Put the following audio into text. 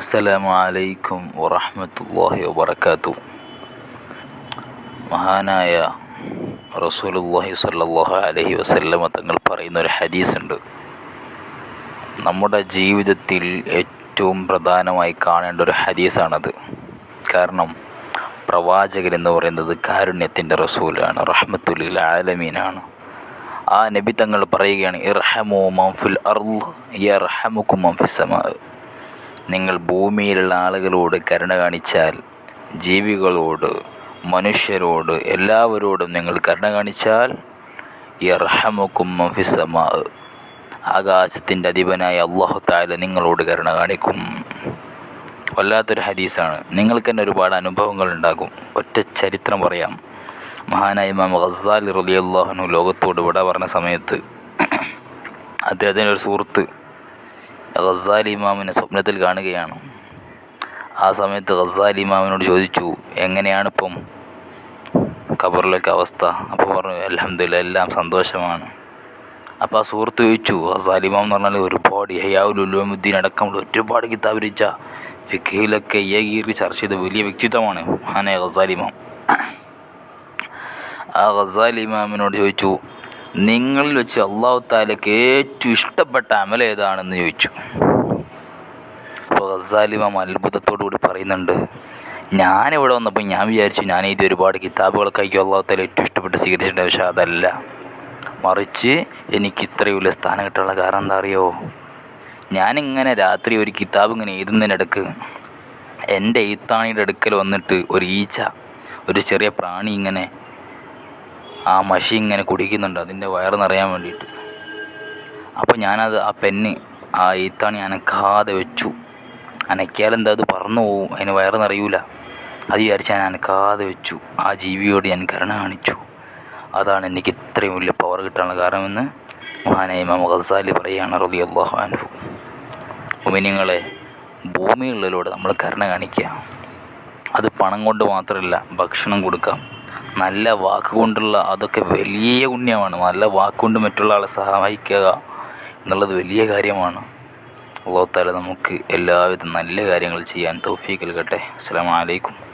അസ്സലാമു അലൈക്കും വറഹ്മത്തുള്ളാഹി വബറകാതുഹു. മഹാനായ റസൂലുള്ളാഹി സ്വല്ലല്ലാഹു അലൈഹി വസല്ലമ തങ്ങൾ പറയുന്ന ഒരു ഹദീസ് ഉണ്ട് നമ്മുടെ ജീവിതത്തിൽ ഏറ്റവും പ്രധാനമായി കാണേണ്ട ഒരു ഹദീസാണത്. കാരണം പ്രവാചകൻ എന്ന് പറയുന്നത് കാരുണ്യത്തിന്റെ റസൂലാണ് റഹ്മത്തുലിൽ ആലമീനാണ്. ആ നബി തങ്ങൾ പറയുകയാണ് ഇർഹമു മംഫിൽ അർൾ യർഹമുക്കും മംഫിസമാ നിങ്ങൾ ഭൂമിയിലുള്ള ആളുകളോട് കരുണ കാണിച്ചാൽ ജീവികളോട് മനുഷ്യരോട് എല്ലാവരോടും നിങ്ങൾ കരുണ കാണിച്ചാൽ ഇർഹമുക്കും മഫിസമാ ആകാശത്തിന്റെ അധിപനായ അള്ളാഹു താല നിങ്ങളോട് കരുണ കാണിക്കും. വല്ലാത്തൊരു ഹദീസാണ്. നിങ്ങൾക്ക് തന്നെ ഒരുപാട് അനുഭവങ്ങൾ ഉണ്ടാകും. ഒറ്റ ചരിത്രം പറയാം. മഹാനായ ഇമാം ഖസാൽ റലി അള്ളാഹുനു ലോകത്തോട് വിട പറഞ്ഞ സമയത്ത് അദ്ദേഹത്തിന്റെ ഒരു സുഹൃത്ത് ഖസാലി ഇമാമിനെ സ്വപ്നത്തിൽ കാണുകയാണ്. ആ സമയത്ത് ഗസാലി ഇമാമിനോട് ചോദിച്ചു എങ്ങനെയാണ് ഇപ്പം ഖബറിലേക്ക് അവസ്ഥ? അപ്പോൾ പറഞ്ഞു അലഹമില്ല എല്ലാം സന്തോഷമാണ്. അപ്പോൾ ആ സുഹൃത്ത് ചോദിച്ചു ഗസാലി ഇമാം എന്ന് പറഞ്ഞാൽ ഒരുപാട് ഹയാവുലുലുമുദ്ദീൻ അടക്കമുള്ള ഒരുപാട് കിതാബ് രചിച്ച ഫിഖിലൊക്കെ ഏകീറി ചർച്ച ചെയ്ത വലിയ വ്യക്തിത്വമാണ് മഹാനായ ഗസാലി ഇമാം. ആ ഗസാലി ഇമാമിനോട് ചോദിച്ചു നിങ്ങളിൽ വെച്ച് അള്ളാഹു താലയ്ക്ക് ഏറ്റവും ഇഷ്ടപ്പെട്ട അമൽ ഏതാണെന്ന് ചോദിച്ചു. അപ്പോൾ ഗസാലിമാം അത്ഭുതത്തോടു കൂടി പറയുന്നുണ്ട് ഞാനിവിടെ വന്നപ്പോൾ ഞാൻ വിചാരിച്ചു ഞാൻ ഇത് ഒരുപാട് കിതാബുകളൊക്കെ ആയിരിക്കും അള്ളാഹു താല ഏറ്റവും ഇഷ്ടപ്പെട്ട് സ്വീകരിച്ചിട്ടുണ്ട് പക്ഷേ അതല്ല. മറിച്ച് എനിക്ക് ഇത്രയും വലിയ സ്ഥാനം കിട്ടാനുള്ള കാരണം എന്താ അറിയോ? ഞാനിങ്ങനെ രാത്രി ഒരു കിതാബ് ഇങ്ങനെ എഴുതുന്നതിനിടക്ക് എന്റെ എഴുത്താണിയുടെ അടുക്കൽ വന്നിട്ട് ഒരു ഈച്ച ഒരു ചെറിയ പ്രാണി ഇങ്ങനെ ആ മഷി ഇങ്ങനെ കുടിക്കുന്നുണ്ട്. അതിന്റെ വയറ് നിറയാൻ വേണ്ടിയിട്ട്. അപ്പോൾ ഞാനത് ആ പെന്ന് ആ എഴുത്താണി അനക്കാതെ വെച്ചു. അനക്കിയാൽ എന്താ അത് പറന്നു പോവും? അതിന് വയറ് നിറയൂല. അത് വിചാരിച്ച് ഞാൻ അനക്കാതെ വെച്ചു. ആ ജീവിയോട് ഞാൻ കരുണ കാണിച്ചു. അതാണ് എനിക്ക് ഇത്രയും വലിയ പവർ കിട്ടാനുള്ള കാരണമെന്ന് മഹാനായ ഇമാം ഖസാലി പറയുകയാണ് റബി അള്ളാഹു അനുഭവ ഉമിനിങ്ങളെ ഭൂമികളിലൂടെ നമ്മൾ കരുണ കാണിക്കുക. അത് പണം കൊണ്ട് മാത്രമല്ല ഭക്ഷണം കൊടുക്കാം. നല്ല വാക്കുകൊണ്ടുള്ള അതൊക്കെ വലിയ പുണ്യമാണ്. നല്ല വാക്കുകൊണ്ട് മറ്റുള്ള ആളെ സഹായിക്കുക എന്നുള്ളത് വലിയ കാര്യമാണ്. അള്ളാഹു താല നമുക്ക് എല്ലാവിധ നല്ല കാര്യങ്ങൾ ചെയ്യാൻ തൗഫീഖ് നൽകട്ടെ. അസ്സാം വലൈക്കും